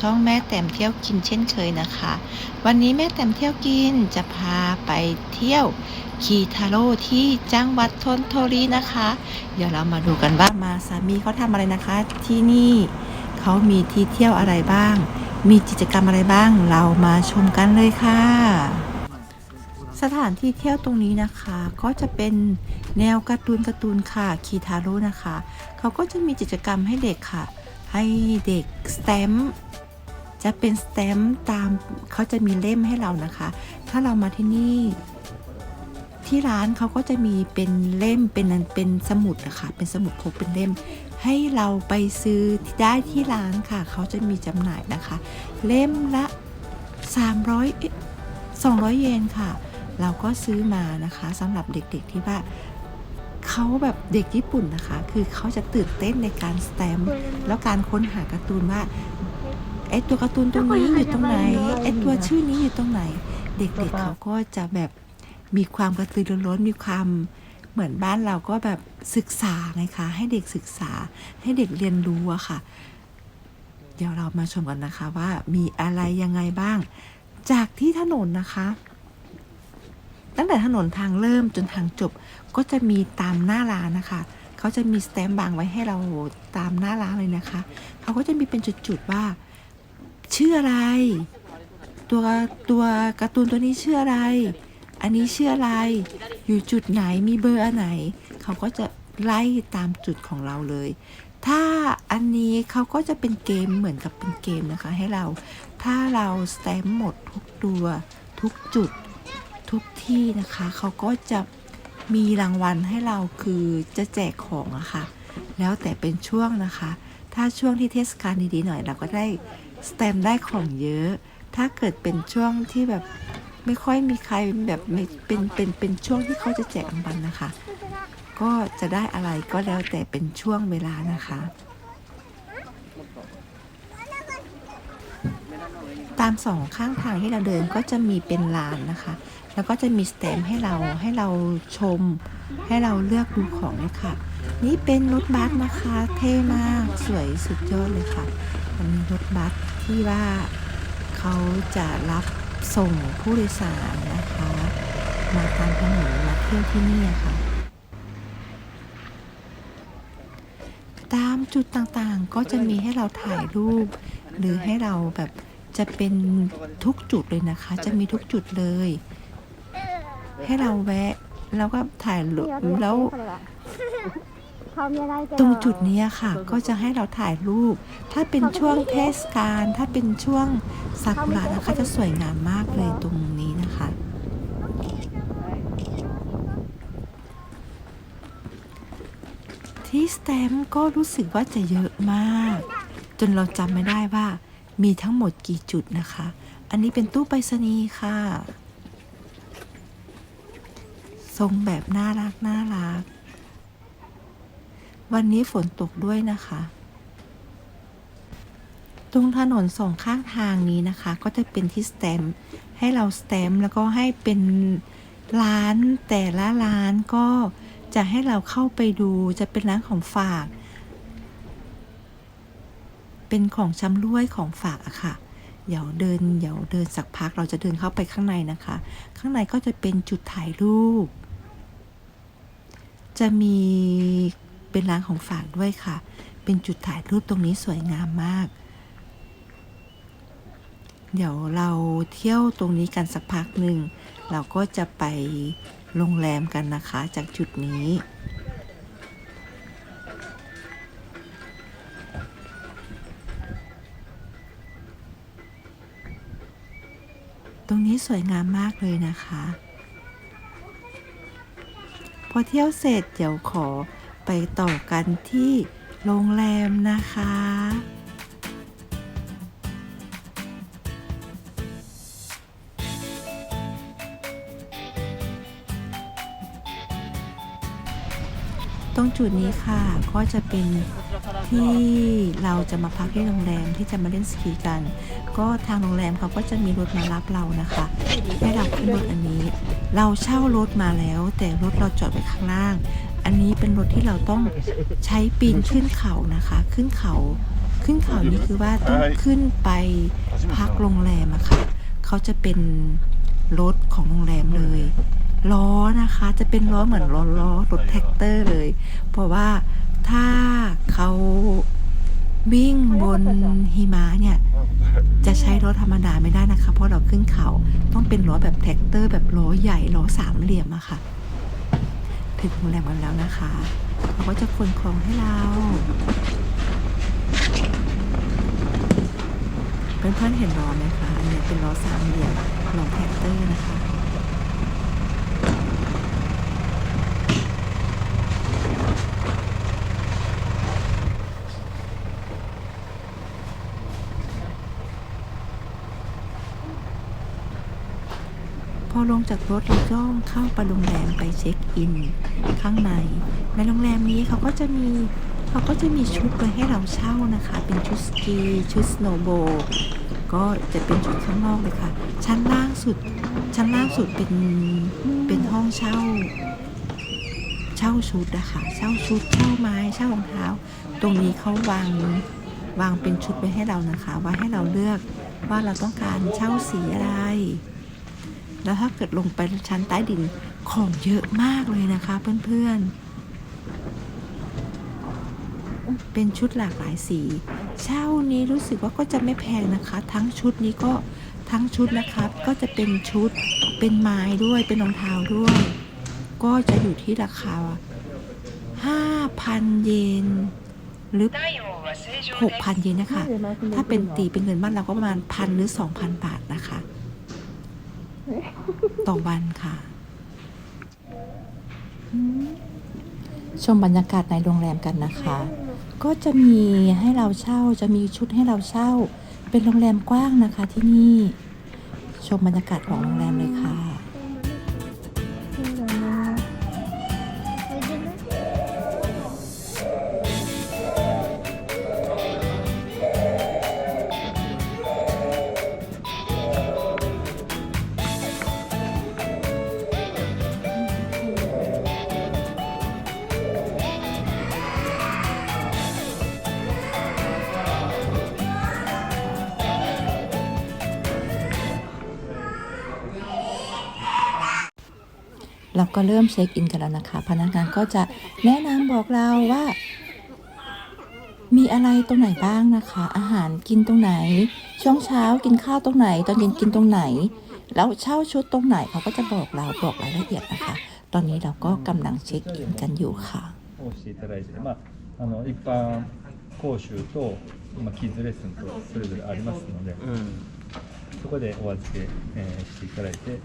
ช่องแม่แต้มเที่ยวกินเช่นเคยนะคะ วันนี้แม่แต้มเที่ยวกินจะพาไปเที่ยวคีทาโร่ที่จังหวัดทนโทรีนะคะ เดี๋ยวเรามาดูกันว่ามาสามีเขาทำอะไรนะคะ ที่นี่เขามีที่เที่ยวอะไรบ้าง มีกิจกรรมอะไรบ้าง เรามาชมกันเลยค่ะสถานที่เที่ยวตรงนี้นะคะ ก็จะเป็นแนวการ์ตูนการ์ตูนค่ะคีทาโร่นะคะ เขาก็จะมีกิจกรรมให้เด็กค่ะ ให้เด็กสแตม จะเป็นสแตมป์ตามเขาจะมีเล่มให้เรานะคะ ถ้าเรามาที่นี่ที่ร้านเขาก็จะมีเป็นเล่มเป็นเป็นสมุดนะคะเป็นสมุดพกเป็นเล่ม ให้เราไปซื้อได้ที่ร้านค่ะ เขาจะมีจำหน่ายนะคะ เล่มละ 300เอ๊ะ200 เยนค่ะ เราก็ซื้อมานะคะสำหรับเด็กๆที่ว่าเขาแบบเด็กญี่ปุ่นนะคะ คือเขาจะตื่นเต้นในการสแตมป์แล้วการค้นหาการ์ตูนว่า ไอตัวการ์ตูนตรงนี้อยู่ตรงไหนไอตัวชื่อนี้อยู่ตรงไหน เด็กๆเขาก็จะแบบมีความกระตือรือร้นมีความเหมือนบ้านเราก็แบบศึกษาไงคะ ให้เด็กศึกษาให้เด็กเรียนรู้อะค่ะ เดี๋ยวเรามาชมกันนะคะว่ามีอะไรยังไงบ้าง จากที่ถนนนะคะ ตั้งแต่ถนนทางเริ่มจนทางจบก็จะมีตามหน้าร้านนะคะเขาจะมีสแตมป์บางไว้ให้เราตามหน้าร้านเลยนะคะเขาก็จะมีเป็นจุดๆว่า ชื่ออะไร ตัวตัวการ์ตูนตัวนี้ชื่ออะไร อันนี้ชื่ออะไร อยู่จุดไหนมีเบอร์อันไหน เขาก็จะไล่ตามจุดของเราเลย ถ้าอันนี้เขาก็จะเป็นเกมเหมือนกับเป็นเกมนะคะ ให้เรา ถ้าเราสแตมหมดทุกตัวทุกจุดทุกที่นะคะ เขาก็จะมีรางวัลให้เราคือจะแจกของอะค่ะ แล้วแต่เป็นช่วงนะคะ ถ้าช่วงที่เทศกาลดีๆหน่อยเราก็ได้ สแตมได้ของเยอะ ถ้าเกิดเป็นช่วงที่แบบไม่ค่อยมีใครแบบเป็นเป็นเป็นช่วงที่เขาจะแจกรางวัลนะคะ ก็จะได้อะไรก็แล้วแต่เป็นช่วงเวลานะคะ ตามสองข้างทางที่เราเดินก็จะมีเป็นลานนะคะ แล้วก็จะมีสแตมให้เราให้เราชม ให้เราเลือกดูของเลยค่ะ นี่เป็นรถบัสนะคะ เท่มากสวยสุดยอดเลยค่ะันรถบัสที่ว่าเขาจะรับส่งผู้โดยสารนะคะ มาตามถนนมาเที่ยวที่นี่ค่ะ ตามจุดต่างๆก็จะมีให้เราถ่ายรูป หรือให้เราแบบจะเป็นทุกจุดเลยนะคะ จะมีทุกจุดเลย ให้เราแวะ แล้วก็ถ่ายรูปแล้ว ตรงจุดนี้ค่ะก็จะให้เราถ่ายรูป ถ้าเป็นช่วงเทศกาลถ้าเป็นช่วงซากุระนะคะจะสวยงามมากเลยตรงนี้นะคะ ที่สแตมป์ก็รู้สึกว่าจะเยอะมาก จนเราจำไม่ได้ว่ามีทั้งหมดกี่จุดนะคะ อันนี้เป็นตู้ไปรษณีย์ค่ะ ทรงแบบน่ารักน่ารัก วันนี้ฝนตกด้วยนะคะ ตรงถนนสองข้างทางนี้นะคะ ก็จะเป็นที่สแตมป์ให้เราสแตมป์แล้วก็ให้เป็นร้านแต่ละร้านก็จะให้เราเข้าไปดูจะเป็นร้านของฝาก เป็นของชำร่วยของฝากอะค่ะ เดี๋ยวเดินเดี๋ยวเดินสักพักเราจะเดินเข้าไปข้างในนะคะ ข้างในก็จะเป็นจุดถ่ายรูป จะมี เป็นร้านของฝากด้วยค่ะ เป็นจุดถ่ายรูปตรงนี้สวยงามมาก เดี๋ยวเราเที่ยวตรงนี้กันสักพักหนึ่ง เราก็จะไปโรงแรมกันนะคะจากจุดนี้ตรงนี้สวยงามมากเลยนะคะ พอเที่ยวเสร็จเดี๋ยวขอ ไปต่อกันที่โรงแรมนะคะ ตรงจุดนี้ค่ะก็จะเป็นที่เราจะมาพักที่โรงแรมที่จะมาเล่นสกีกัน ก็ทางโรงแรมเขาก็จะมีรถมารับเรานะคะให้เราขึ้นรถอันนี้ เราเช่ารถมาแล้ว แต่รถเราจอดไว้ข้างล่าง อันนี้เป็นรถที่เราต้องใช้ปีนขึ้นเขานะคะ ขึ้นเขา ขึ้นเขานี่คือว่าต้องขึ้นไปพักโรงแรมอะค่ะเขาจะเป็นรถของโรงแรมเลยล้อนะคะ จะเป็นล้อเหมือนล้อล้อรถแท็กเตอร์เลย เพราะว่าถ้าเขาวิ่งบนหิมะเนี่ย จะใช้ล้อธรรมดาไม่ได้นะคะ เพราะเราขึ้นเขาต้องเป็นล้อแบบแท็กเตอร์ แบบล้อใหญ่ล้อสามเหลี่ยมอะค่ะ ถึงโรงแรมกันแล้วนะคะเขาก็จะขนของให้เราเพื่อนๆเห็นล้อไหมคะ อันนี้เป็นล้อสามเหลี่ยมล้อแท็กเตอร์นะคะ พ อลงจากรถเราก็เข้าไปโรงแรมไปเช็คอิน ข้างใน ในโรงแรมนี้เขาก็จะมีเขาก็จะมีชุดไว้ให้เราเช่านะคะ เป็นชุดสกีชุดสโนว์โบก็จะเป็นชุดข้างนอกเลยค่ะ ชั้นล่างสุด ชั้นล่างสุดเป็น เป็นห้องเช่า เช่าชุดนะคะ เช่าชุด เช่าไม้ เช่ารองเท้า ตรงนี้เขาวาง วางเป็นชุดไว้ให้เรานะคะไว้ให้เราเลือกว่าเราต้องการเช่าสีอะไร แล้วถ้าเกิดลงไปชั้นใต้ดินของเยอะมากเลยนะคะเพื่อนๆ เป็นชุดหลากหลายสี เช่านี้รู้สึกว่าก็จะไม่แพงนะคะ ทั้งชุดนี้ก็ทั้งชุดนะคะก็จะเป็นชุดเป็นไม้ด้วยเป็นรองเท้าด้วย ก็จะอยู่ที่ราคา 5,000 เยนหรือ6,000 เยนนะคะ ถ้าเป็นตีเป็นเงินบ้านเราก็ประมาณพันหรือ 2,000 บาทนะคะ ต่อวันค่ะ ชมบรรยากาศในโรงแรมกันนะคะ ก็จะมีให้เราเช่าจะมีชุดให้เราเช่า เป็นโรงแรมกว้างนะคะที่นี่ ชมบรรยากาศของโรงแรมเลยค่ะ เราก็เริ่มเช็คอินกันแล้วนะคะ พนักงานก็จะแนะนำบอกเราว่า มีอะไรตรงไหนบ้างนะคะ อาหารกินตรงไหน ช่วงเช้ากินข้าวตรงไหน ตอนเย็นกินตรงไหน แล้วเช่าชุดตรงไหนเขาก็จะบอกเราบอกรายละเอียดนะคะ ตอนนี้เราก็กำลังเช็คอินกันอยู่ค่ะ をしていただいて、まあ、あの一般講習と、まあ、キッズレッスンとそれぞれありますので、そこでお預け、えーしていただいてという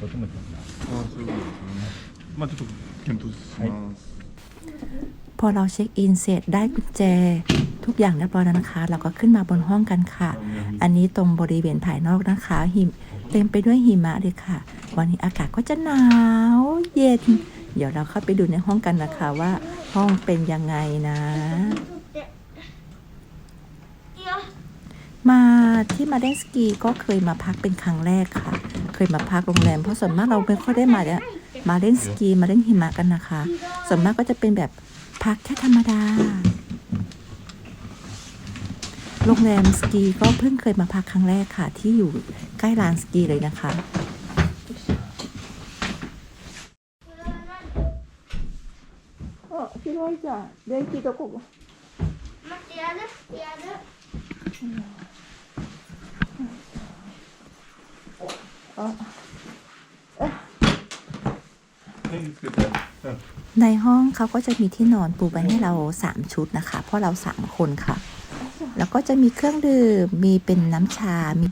こともできます。ああそういうことですね。まあちょっと検討します。 พอเราเช็คอินเสร็จได้กุญแจ ทุกอย่างเรียบร้อยแล้วนะคะ เราก็ขึ้นมาบนห้องกันค่ะ อันนี้ตรงบริเวณภายนอกนะคะ หิมเต็มไปด้วยหิมะเลยค่ะ วันนี้อากาศก็จะหนาวเย็น เดี๋ยวเราเข้าไปดูในห้องกันนะคะว่าห้องเป็นยังไงนะ มาที่มาเล่นสกีก็เคยมาพักเป็นครั้งแรกค่ะ เคยมาพักโรงแรมเพราะส่วนมากเราไม่ค่อยได้มาเนี่ยมาเล่นสกีมาเล่นหิมะกันนะคะ ส่วนมากก็จะเป็นแบบพักแค่ธรรมดา โรงแรมสกีก็เพิ่งเคยมาพักครั้งแรกค่ะ ที่อยู่ใกล้ลานสกีเลยนะคะ あ、広いじゃん。電気どこ待ってやるやる ในห้องเขาก็จะมีที่นอนปูไว้ให้เราสามชุดนะคะ เพราะเราสามคนค่ะ แล้วก็จะมีเครื่องดื่ม มีเป็นน้ำชา มี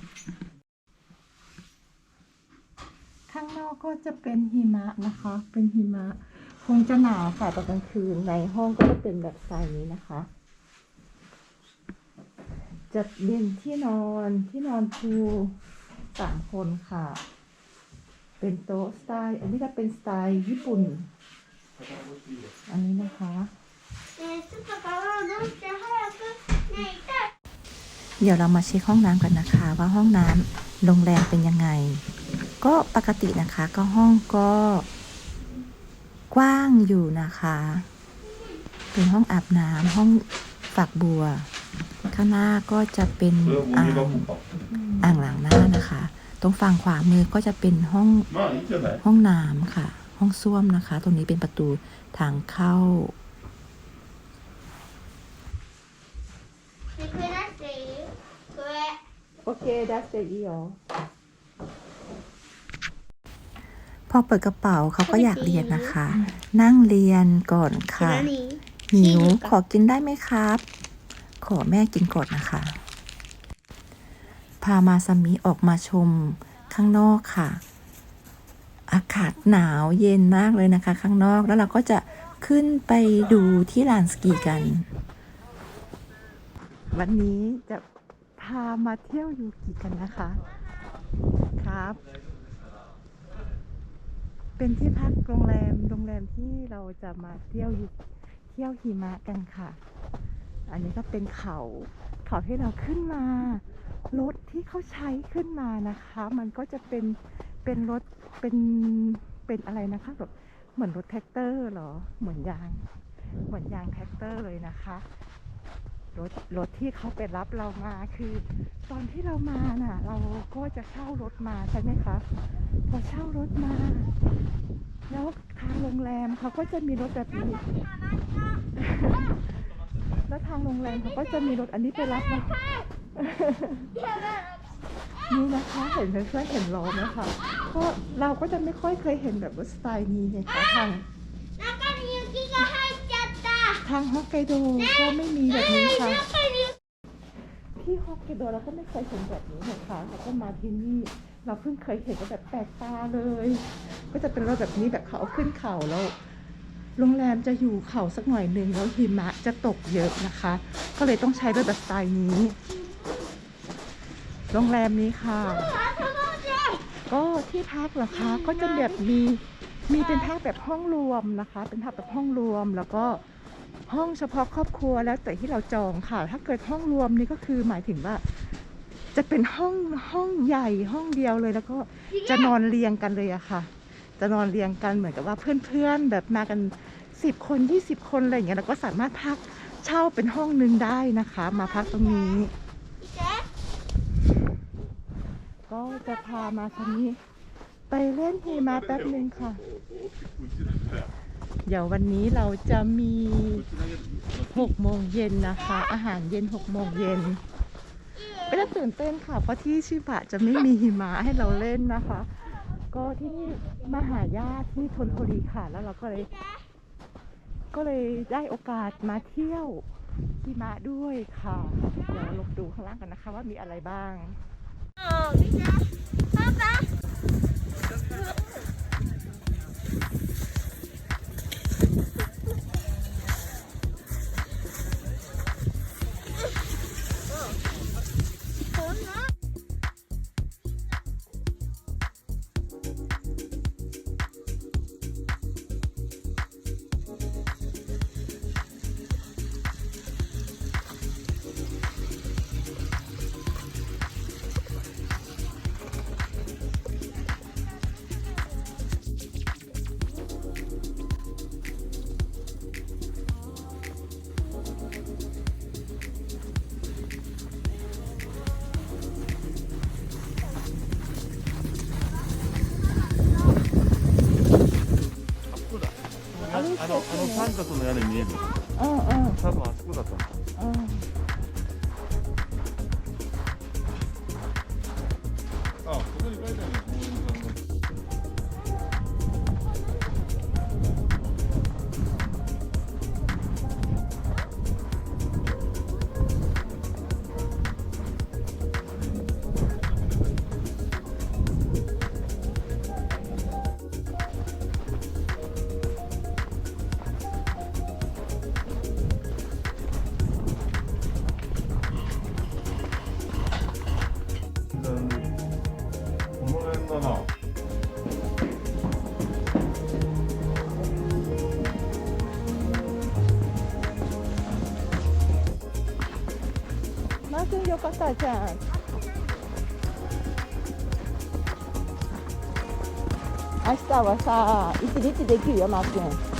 ข้างนอกก็จะเป็นหิมะนะคะ เป็นหิมะ คงจะหนาวค่ะตอนกลางคืน ในห้องก็จะเป็นแบบสไตล์นี้นะคะ จะเป็นที่นอน ที่นอนพู สามคนค่ะ เป็นโต๊ะสไตล์ อันนี้จะเป็นสไตล์ญี่ปุ่น อันนี้นะคะเดี๋ยวเรามาเช็คห้องน้ำกันนะคะ ว่าห้องน้ำโรงแรมเป็นยังไง ก็ปกตินะคะก็ห้องก็กว้างอยู่นะคะ เป็นห้องอาบน้ำห้องฝักบัว ข้างหน้าก็จะเป็นอ่าง อ่างล้างหน้านะคะ ตรงฝั่งขวามือก็จะเป็นห้องห้องน้ำค่ะ ห้องส้วมนะคะ ตรงนี้เป็นประตูทางเข้าโอเค that's the พอเปิดกระเป๋าเขาก็อยากเรียนนะคะ นั่งเรียนก่อนค่ะหิวขอกินได้ไหมครับ ขอแม่กินก่อนนะคะ พามาซามิออกมาชมข้างนอกค่ะ อากาศหนาวเย็นมากเลยนะคะ ข้างนอกแล้วเราก็จะขึ้นไปดูที่ลานสกีกัน วันนี้จะพามาเที่ยวยูกิกันนะคะครับ เป็นที่พักโรงแรมโรงแรมที่เราจะมาเที่ยวยูเที่ยวหิมะกันค่ะ อันนี้ก็เป็นเขาเขาที่เราขึ้นมา รถที่เขาใช้ขึ้นมานะคะ มันก็จะเป็นเป็นรถเป็นเป็นอะไรนะคะแบบเหมือนรถแท็กเตอร์เหรอเหมือนยาง เหมือนยางแท็กเตอร์เลยนะคะรถรถที่เขาไปรับเรามาคือ ตอนที่เรามาน่ะ เราก็จะเช่ารถมาใช่ไหมคะพอเช่ารถมา แล้วทางโรงแรมเขาก็จะมีรถแบบนี้แล้วทางโรงแรมเขาก็จะมีรถอันนี้ไปรับเรา นี่นะคะเห็นเพื่อนๆเห็นล้อไหมคะก็เราก็จะไม่ค่อยเคยเห็นแบบว่าสไตล์นี้ไงคะทางทางฮอกไกโดก็ไม่มีแบบนี้ค่ะที่ฮอกไกโดเราก็ไม่เคยเห็นแบบนี้นะค่ะเราก็มาที่นี่เราเพิ่งเคยเห็นก็แบบแปลกตาเลย ก็จะเป็นรถแบบนี้แบบเขาาขึ้นเขาแล้วโรงแรมจะอยู่เขาสักหน่อยหนึ่งแล้วหิมะจะตกเยอะนะคะ ก็เลยต้องใช้รถแบบสไตล์นี้ โรงแรมนี้ค่ะ ก็ที่พักเหรอคะ ก็จะแบบมีมีเป็นพักแบบห้องรวมนะคะ เป็นพักแบบห้องรวมแล้วก็ห้องเฉพาะครอบครัวแล้วแต่ที่เราจองค่ะ ถ้าเกิดห้องรวมนี่ก็คือหมายถึงว่า จะเป็นห้องห้องใหญ่ห้องเดียวเลยแล้วก็จะนอนเรียงกันเลยอะค่ะ จะนอนเรียงกันเหมือนกับว่าเพื่อนๆแบบมากันสิบคนยี่สิบคนอะไรอย่างเงี้ยเราก็สามารถพักเช่าเป็นห้องนึงได้นะคะ มาพักตรงนี้ ก็จะพามาคันนี้ ไปเล่นหิมะแป๊บหนึ่งค่ะ เดี๋ยววันนี้เราจะมี6โมงเย็นนะคะ อาหารเย็น6โมงเย็นไม่ได้ตื่นเต้นค่ะ เพราะที่ชิบะจะไม่มีหิมะให้เราเล่นนะคะ ก็ที่นี่มาหาญาติที่ทนทรีค่ะ แล้วเราก็เลย ก็เลยได้โอกาสมาเที่ยวหิมะด้วยค่ะ เดี๋ยวเราลงดูข้างล่างกันนะคะว่ามีอะไรบ้าง あの、あの三角の屋根見える？うんうん。多分あそこだと思う。うん。方じゃん明日はさ一日できるよなっくん。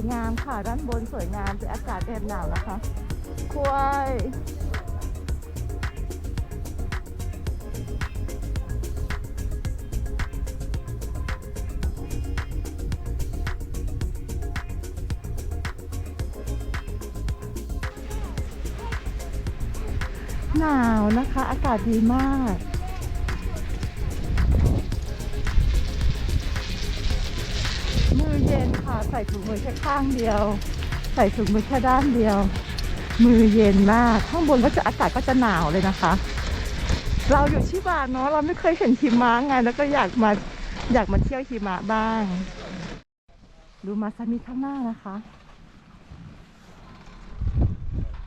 วยงามค่ะด้านบนสวยงามแต่อากาศแอบหนาวนะคะควายหนาวนะคะ อากาศดีมาก ส่ถุงมือแค่ข้างเดียว ใส่ถุงมือแค่ด้านเดียว มือเย็นมาก ข้างบนก็จะอากาศก็จะหนาวเลยนะคะ เราอยู่ชิบาเนาะเราไม่เคยเห็นหิมะไงแล้วก็อยากมาอยากมาเที่ยวหิมะบ้าง ดูมาซามิข้างหน้านะคะ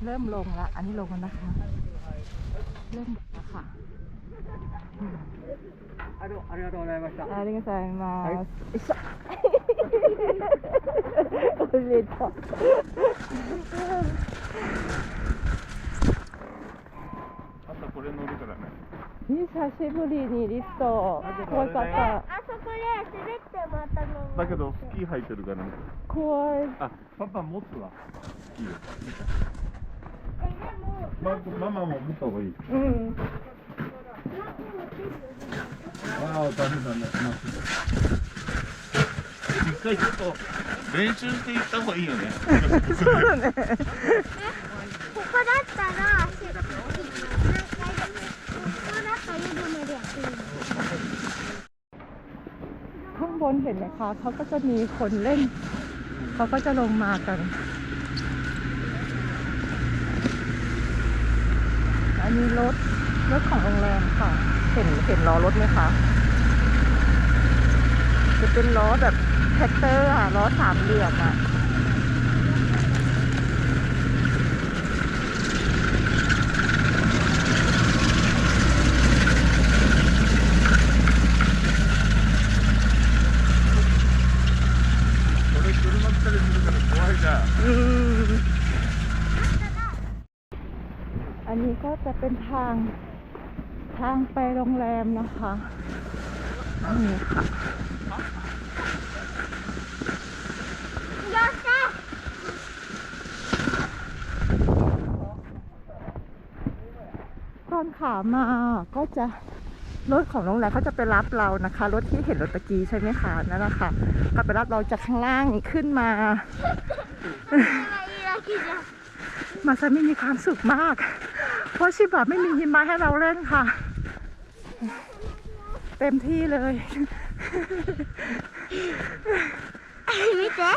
เริ่มลงละอันนี้ลงแล้วนะคะ เริ่มลงแล้วค่ะ ありありがとうございました。ありがとうございます。よい しょ。おめでとう。あとこれ乗るからね久しぶりにリフト。怖かった。あそこで滑ってまた登るだけどスキー履いてるから怖い。あパパ持つわスキーえでもママも持った方がいいうん。ああダメだね一回ちょっと練習していった方がいいよねそうだね。ここだったらし何回でもここだったら湯船でやっていいの ข้างบนเห็นไหมคะเขาก็จะมีคนเล่น เขาก็จะลงมากัน อันนี้รถ รถของโรงแรมค่ะ เห็นเห็นล้อรถไหมคะ จะเป็นล้อแบบแ แท็กเตอร์อะล้อสามเหลี่ยมอะอันนี้ก็จะเป็นทางทางไปโรงแรมนะคะนี่ค่ะ ขามาก็จะรถของโรงแรมเขาจะไปรับเรานะคะ รถที่เห็นรถตะกี้ใช่ไหมคะนั่นแหละค่ะก็ไปรับเราจากข้างล่างขึ้นมา มาซามิมีความสุขมาก เพราะชิบะไม่มีหิมะให้เราเล่นค่ะ เต็มที่เลยไอ้เจ๊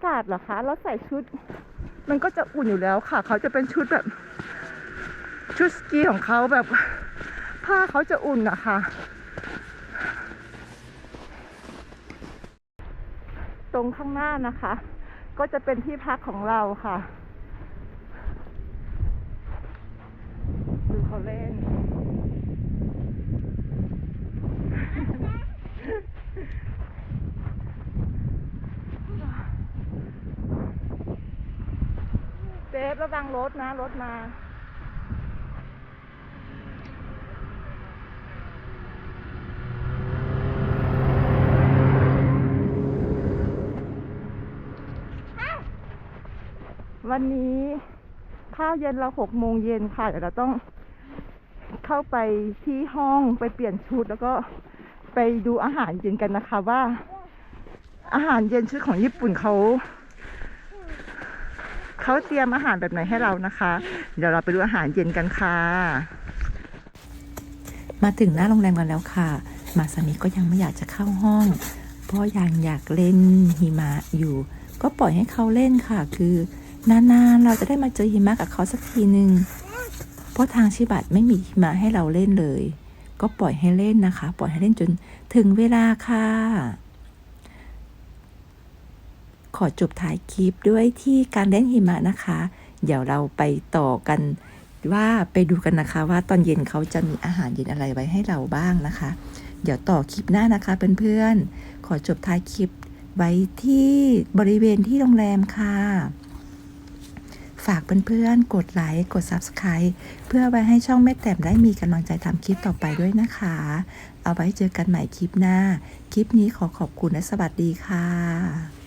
ากาศเหรอคะเราใส่ชุด มันก็จะอุ่นอยู่แล้วค่ะ เขาจะเป็นชุดแบบชุดสกีของเขาแบบผ้าเขาจะอุ่นอะค่ะตรงข้างหน้านะคะ ก็จะเป็นที่พักของเราค่ะ ฟระวังรถนะ รถมา วันนี้ข้าวเย็นเราหกโมงเย็นค่ะเดี๋ยวเราต้องเข้าไปที่ห้องไปเปลี่ยนชุดแล้วก็ไปดูอาหารเย็นกันนะคะว่า อาหารเย็นชุดของญี่ปุ่นเขา เขาเตรียมอาหารแบบไหนให้เรานะคะ เดี๋ยวเราไปดูอาหารเย็นกันค่ะ มาถึงหน้าโรงแรมกันแล้วค่ะ มาสามิก็ยังไม่อยากจะเข้าห้อง เพราะยังอยากเล่นหิมะอยู่ ก็ปล่อยให้เขาเล่นค่ะ คือนานๆเราจะได้มาเจอหิมะกับเขาสักทีหนึ่งเพราะทางชิบัตไม่มีหิมะให้เราเล่นเลย ก็ปล่อยให้เล่นนะคะ ปล่อยให้เล่นจนถึงเวลาค่ะ อจบท้ายคลิปด้วยที่การเล่นหิมะนะคะ เดี๋ยวเราไปต่อกันว่าไปดูกันนะคะว่าตอนเย็นเขาจะมีอาหารเย็นอะไรไว้ให้เราบ้างนะคะ เดี๋ยวต่อคลิปหน้านะคะเพื่อนๆขอจบท้ายคลิปไว้ที่บริเวณที่โรงแรมค่ะ ฝากเพื่อนๆกดไลค์กด Subscribe เพื่อไว้ให้ช่องแม่แต้มได้มีกำลังใจทำคลิปต่อไปด้วยนะคะ เอาไว้เจอกันใหม่คลิปหน้า คลิปนี้ขอขอบคุณและสวัสดีค่ะ